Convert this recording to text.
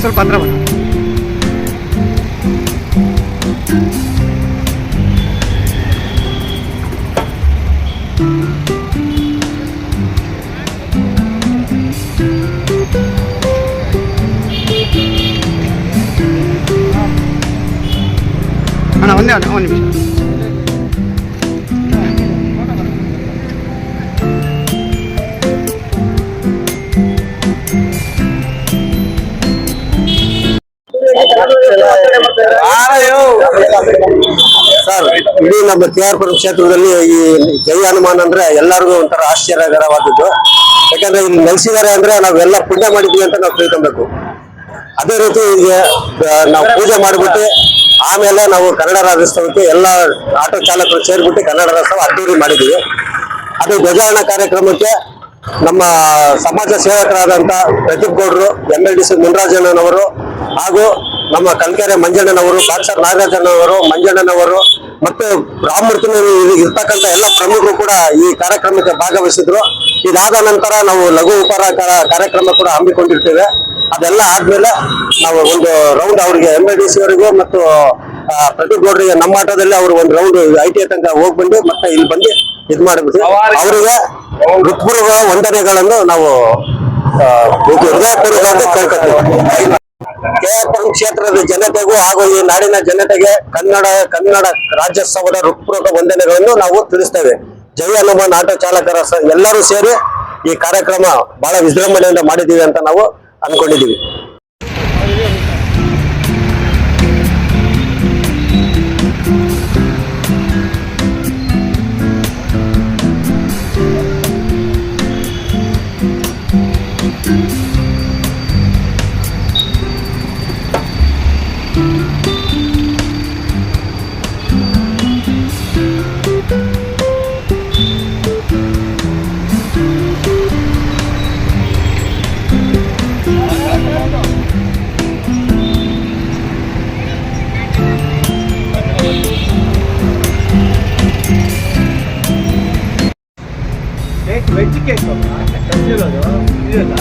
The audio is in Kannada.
ಸ್ವಲ್ಪ ಅಂದ್ರೆ ಬನ್ನಿ ಅಣ್ಣ ಒಂದೇ ಒಂದು ಒಂದು ನಿಮಿಷ ಸರ್, ಇಡೀ ನಮ್ಮ ಕೆ ಆರ್ ಪುರ ಕ್ಷೇತ್ರದಲ್ಲಿ ಈ ಜೈ ಹನುಮಾನ್ ಅಂದ್ರೆ ಎಲ್ಲರಿಗೂ ಒಂಥರ ಆಶ್ಚರ್ಯಕರವಾದದ್ದು ಯಾಕಂದ್ರೆ ಇಲ್ಲಿ ನೆಲೆಸಿದ್ದಾರೆ ಅಂದ್ರೆ ನಾವೆಲ್ಲ ಪುಣ್ಯ ಮಾಡಿದ್ವಿ ಅಂತ ನಾವು ತಿಳ್ಕೊಬೇಕು. ಅದೇ ರೀತಿ ನಾವು ಪೂಜೆ ಮಾಡಿಬಿಟ್ಟು, ಆಮೇಲೆ ನಾವು ಕನ್ನಡ ರಾಜ್ಯೋತ್ಸವಕ್ಕೆ ಎಲ್ಲ ಆಟೋ ಚಾಲಕರು ಸೇರ್ಬಿಟ್ಟು ಕನ್ನಡ ರಾಜ್ಯೋತ್ಸವ ಅದ್ದೂರಿ ಮಾಡಿದ್ವಿ. ಅದು ಧ್ವಜಾರಣ ಕಾರ್ಯಕ್ರಮಕ್ಕೆ ನಮ್ಮ ಸಮಾಜ ಸೇವಕರಾದಂತ ಪ್ರದೀಪ್ ಗೌಡರು, ಎಂ ಎಲ್ ಡಿ ಸಿ ಮುನ್ರಾಜಣ್ಣನವರು ಹಾಗೂ ನಮ್ಮ ಕಲ್ಕೆರೆ ಮಂಜಣ್ಣನವರು ಬಾಕ್ಸರ್ ನಾಗರಾಜನವರು ಮಂಜಣ್ಣನವರು ಮತ್ತೆ ರಾಮಮೂರ್ತಿ ಇರ್ತಕ್ಕಂಥ ಎಲ್ಲ ಪ್ರಮುಖರು ಕೂಡ ಈ ಕಾರ್ಯಕ್ರಮಕ್ಕೆ ಭಾಗವಹಿಸಿದ್ರು. ಇದಾದ ನಂತರ ನಾವು ಲಘು ಉಪಹಾರ ಕಾರ್ಯಕ್ರಮ ಕೂಡ ಹಮ್ಮಿಕೊಂಡಿರ್ತೇವೆ. ಅದೆಲ್ಲ ಆದ್ಮೇಲೆ ನಾವು ಒಂದು ರೌಂಡ್ ಅವರಿಗೆ ಎಂ ಡಿ ಸಿ ಅವರಿಗೂ ಮತ್ತು ಪ್ರದೀಪ್ ಗೌಡ್ರಿಗೆ ನಮ್ಮ ಆಟೋದಲ್ಲಿ ಅವರು ಒಂದು ರೌಂಡ್ ಐ ಟಿ ತನಕ ಹೋಗ್ಬಂದು ಮತ್ತೆ ಇಲ್ಲಿ ಬಂದು ಇದ್ ಮಾಡಿಬಿಟ್ಟು ಅವರಿಗೆ ಹೃತ್ಪೂರ್ವ ವಂದನೆಗಳನ್ನು ನಾವು ಹೃದಯಪೂರ್ವಕವಾಗಿ ಕೇಳ್ಕೊತೀವಿ. ಕೆಆರ್ಪುರಂ ಕ್ಷೇತ್ರದ ಜನತೆಗೂ ಹಾಗೂ ಈ ನಾಡಿನ ಜನತೆಗೆ ಕನ್ನಡ ಕನ್ನಡ ರಾಜ್ಯೋತ್ಸವದ ಹೃತ್ಪೂರ್ವಕ ವಂದನೆಗಳನ್ನು ನಾವು ತಿಳಿಸ್ತೇವೆ. ಜೈ ಹನುಮಾನ್ ಆಟೋ ಚಾಲಕರ ಎಲ್ಲರೂ ಸೇರಿ ಈ ಕಾರ್ಯಕ್ರಮ ಬಹಳ ವಿಜೃಂಭಣೆಯಿಂದ ಮಾಡಿದ್ದೀವಿ ಅಂತ ನಾವು ಅನ್ಕೊಂಡಿದೀವಿ ವೆಜ್ ಕೇಕ್ ಇದೆಯಲ್ಲ